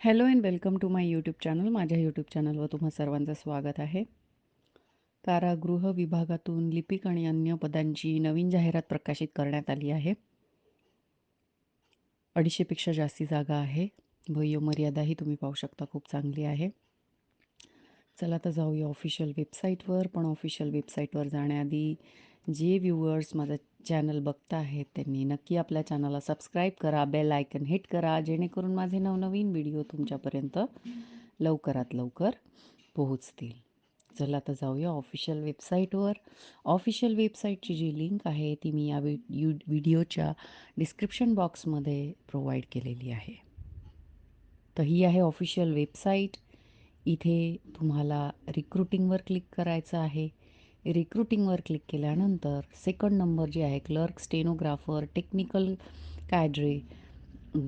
Hello and welcome to my YouTube channel. माझ्या YouTube चॅनलवर तुम्हा सर्वांचं स्वागत आहे. कारागृह विभागातून लिपिक आणि अन्य पदांची नवीन जाहिरात प्रकाशित करण्यात आली आहे. अडीचशेपेक्षा जास्ती जागा आहे. वयोमर्यादाही तुम्ही पाहू शकता खूप चांगली आहे. चला तर जाऊया ऑफिशियल वेबसाईटवर पण ऑफिशियल वेबसाईटवर जाण्याआधी जे व्ह्युअर्स माझं चॅनल बघता आहेत त्यांनी नक्की आपल्या चॅनलला सबस्क्राईब करा बेल आयकन हिट करा जेणेकरून माझे नवनवीन व्हिडिओ तुमच्यापर्यंत लवकरात लवकर पोहोचतील. चला तर जाऊया ऑफिशियल वेबसाईटवर ऑफिशियल वेबसाईटची जी लिंक आहे ती मी या वि यू व्हिडिओच्या डिस्क्रिप्शन बॉक्समध्ये प्रोव्हाइड केलेली आहे. तर ही आहे ऑफिशियल वेबसाईट इथे तुम्हाला रिक्रुटिंगवर क्लिक करायचं आहे. रिक्रुटिंगवर क्लिक केल्यानंतर सेकंड नंबर जे आहे clerk stenographer technical cadre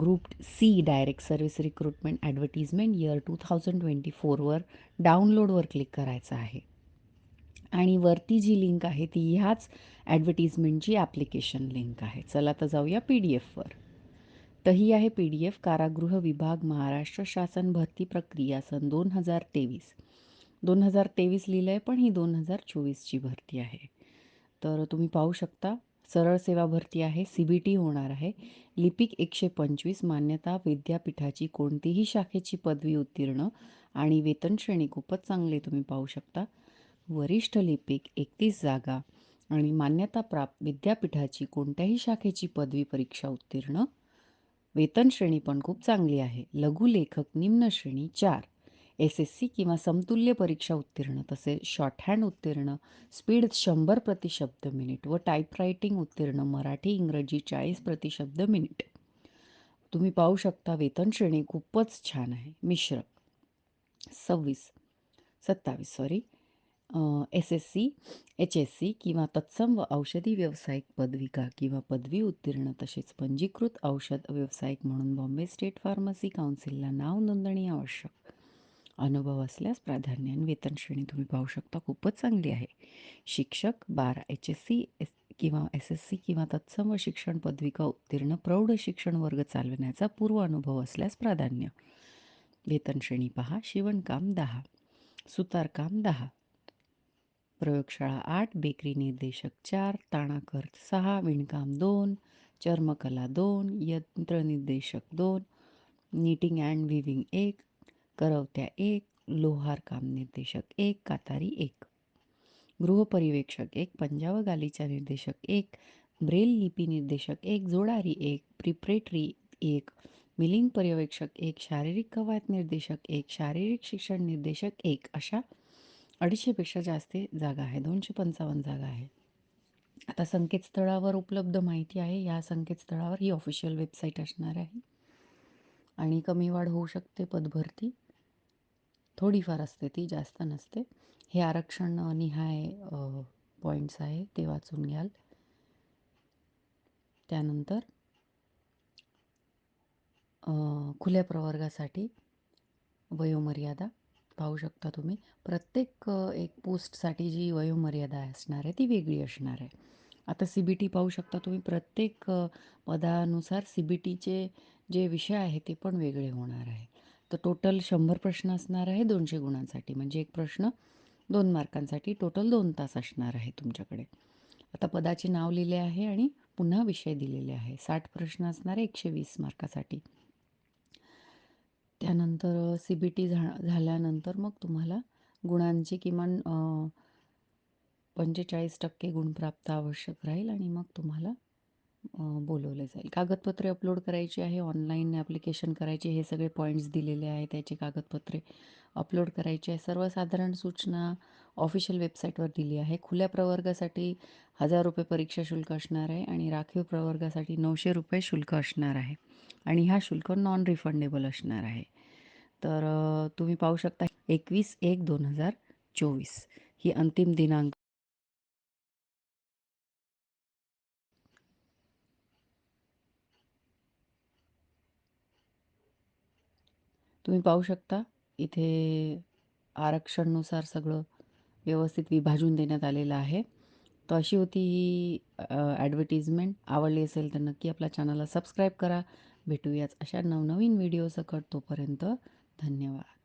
group C direct service recruitment advertisement year two thousand twenty फोरवर डाउनलोडवर क्लिक करायचं आहे. आणि वरती जी लिंक आहे ती ह्याच ॲडव्हर्टिजमेंटची ॲप्लिकेशन लिंक आहे. चला तर जाऊया पी डी एफवर तर ही आहे पी डी एफ कारागृह विभाग महाराष्ट्र शासन भरती प्रक्रिया सन दोन हजार तेवीस. दोन हजार तेवीस लिहिलं आहे पण ही दोन हजार चोवीसची भरती आहे. तर तुम्ही पाहू शकता सरळ सेवा भरती आहे सी बी टी होणार आहे. लिपिक एकशे पंचवीस मान्यता विद्यापीठाची कोणतीही शाखेची पदवी उत्तीर्ण आणि वेतन श्रेणी खूपच चांगली तुम्ही पाहू शकता. वरिष्ठ लिपिक एकतीस जागा आणि मान्यता प्राप्त विद्यापीठाची कोणत्याही शाखेची पदवी परीक्षा उत्तीर्ण. वेतन श्रेणी पण खूप चांगली आहे. लघुलेखक निम्न श्रेणी चार. एस एस सी किंवा समतुल्य परीक्षा उत्तीर्ण तसेच शॉर्टहँड उत्तीर्ण स्पीड शंभर प्रतिशब्द मिनिट व टाईपरायटिंग उत्तीर्ण मराठी इंग्रजी चाळीस प्रतिशब्द मिनिट तुम्ही पाहू शकता वेतन श्रेणी खूपच छान आहे मिश्र. सव्वीस सत्तावीस sorry S S C H S C किंवा तत्सम व औषधी व्यावसायिक पदविका किंवा पदवी उत्तीर्ण तसेच पंजीकृत औषध व्यावसायिक म्हणून बॉम्बे स्टेट फार्मसी काउन्सिलला नाव नोंदणी आवश्यक. अनुभव असल्यास प्राधान्याने आणि वेतन श्रेणी तुम्ही पाहू शकता. खूपच चांगली आहे. शिक्षक बारा एच एस सी एस किंवा एस एस सी किंवा तत्सम शिक्षण पदविका उत्तीर्ण प्रौढ शिक्षण वर्ग चालवण्याचा पूर्व अनुभव असल्यास प्राधान्य. वेतन श्रेणी पहा. शिवणकाम दहा. सुतारकाम दहा. प्रयोगशाळा आठ. बेकरी निर्देशक चार. ताणाकर सहा. विणकाम दोन. चर्मकला दोन. यंत्रनिर्देशक दोन. निटिंग अँड विविंग एक. करवत्या एक लोहार काम निर्देशक एक कातारी एक. गृहपरिवेक्षक एक पंजाब गालीचा निर्देशक एक ब्रेल लिपी निर्देशक एक जोडारी एक प्रिप्रेटरी एक मिलिंग पर्यवेक्षक एक शारीरिक कवायत निर्देशक एक शारीरिक शिक्षण निर्देशक एक अशा अडीचशेपेक्षा जास्त जागा आहे. दोनशे पंचावन्न जागा आहे. आता संकेतस्थळावर उपलब्ध माहिती आहे. या संकेतस्थळावर ही ऑफिशियल वेबसाईट असणार आहे. आणि कमी वाढ होऊ शकते पदभरती. थोडीफार असते ती जास्त नसते. हे आरक्षण निहाय पॉईंट्स आहे ते वाचून घ्याल. त्यानंतर खुल्या प्रवर्गासाठी वयोमर्यादा पाहू शकता तुम्ही. प्रत्येक एक पोस्टसाठी जी वयोमर्यादा असणार आहे ती वेगळी असणार आहे. आता सी बी टी पाहू शकता तुम्ही प्रत्येक पदानुसार सी बी टीचे जे विषय आहे ते पण वेगळे होणार आहे. तर टोटल शंभर प्रश्न असणार आहे दोनशे गुणांसाठी. म्हणजे एक प्रश्न दोन मार्कांसाठी. टोटल दोन तास असणार आहे तुमच्याकडे. आता पदाचे नाव लिहिले आहे आणि पुन्हा विषय दिलेले आहे. साठ प्रश्न असणारे एकशे वीस मार्कासाठी. त्यानंतर सी बी टी झा झाल्यानंतर मग तुम्हाला गुणांची किमान पंचेचाळीस टक्के गुण प्राप्त आवश्यक राहील आणि मग तुम्हाला बोलवलं जाईल. कागदपत्रे अपलोड करायची आहे ऑनलाईन ॲप्लिकेशन करायचे हे सगळे पॉईंट्स दिलेले आहे त्याचे कागदपत्रे अपलोड करायचे आहे. सर्वसाधारण सूचना ऑफिशियल वेबसाईटवर दिली आहे. खुल्या प्रवर्गासाठी हजार रुपये परीक्षा शुल्क असणार आहे आणि राखीव प्रवर्गासाठी नऊशे रुपये शुल्क असणार आहे. आणि हा शुल्क नॉन रिफंडेबल असणार आहे. तर तुम्ही पाहू शकता एकवीस एक दोन हजार चोवीस ही अंतिम दिनांक तुम्ही पाहू शकता इथे आरक्षणनुसार सगळं व्यवस्थित विभाजून देण्यात आलेलं आहे. तर अशी होती ही ॲडव्हर्टिजमेंट आवडली असेल तर नक्की आपल्या चॅनलला सबस्क्राईब करा. भेटूयाच अशा नवनवीन व्हिडिओ सकट तोपर्यंत. धन्यवाद.